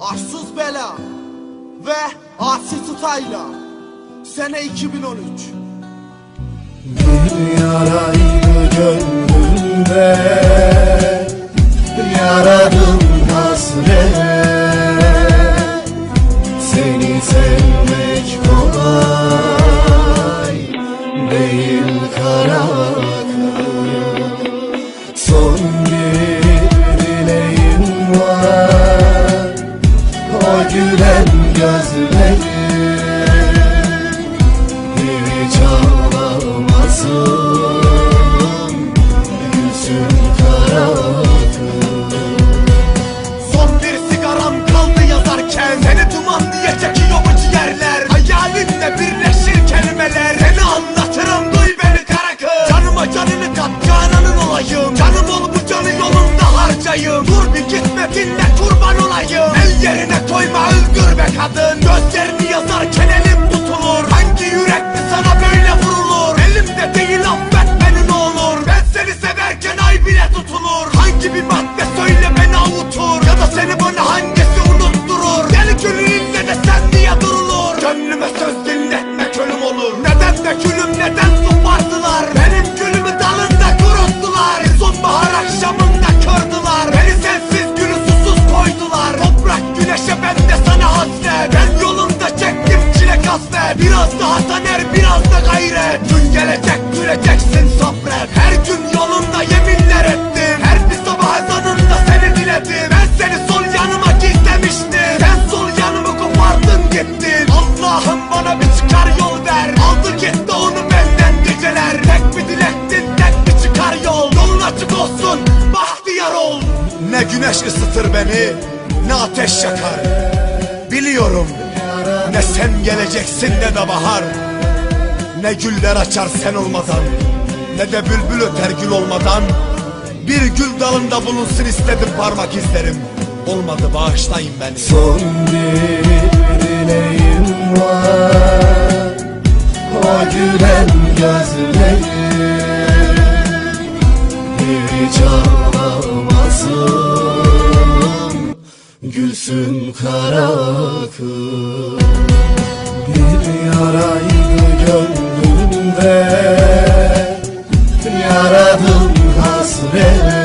Arsız Bela ve Asi Tutayla. Sene 2013 Bir yaraydı gönlümde Dinle kurban olayım. El yerine koyma öldür be kadın. Gözlerini yazarken elim tutulur. Hangi yürekli sana böyle vurulur? Elimde değil affet beni ne olur Ben seni severken ay bile tutulur. Hangi bir madde söyle beni avutur. Ya da seni bana hangisi diledim Ben seni sol yanıma gizlemiştim. Sen sol yanımı kopardın gittin. Allah'ım bana bir çıkar yol ver Aldı gitti onu benden geceler. Tek bir dilektin tek bir çıkar yol. Yolun açık olsun bahtiyar ol. Ne güneş ısıtır beni ne ateş yakar. Biliyorum ne sen geleceksin ne de bahar. Ne güller açar sen olmadan Ne de bülbül öter gül olmadan Bir gül dalında bulunsun istedim parmak izlerim. Olmadı bağışlayın beni. Son bir dileğim var. O gülen gözlerim Hiç ağlamasın Gülsün kara kız hasret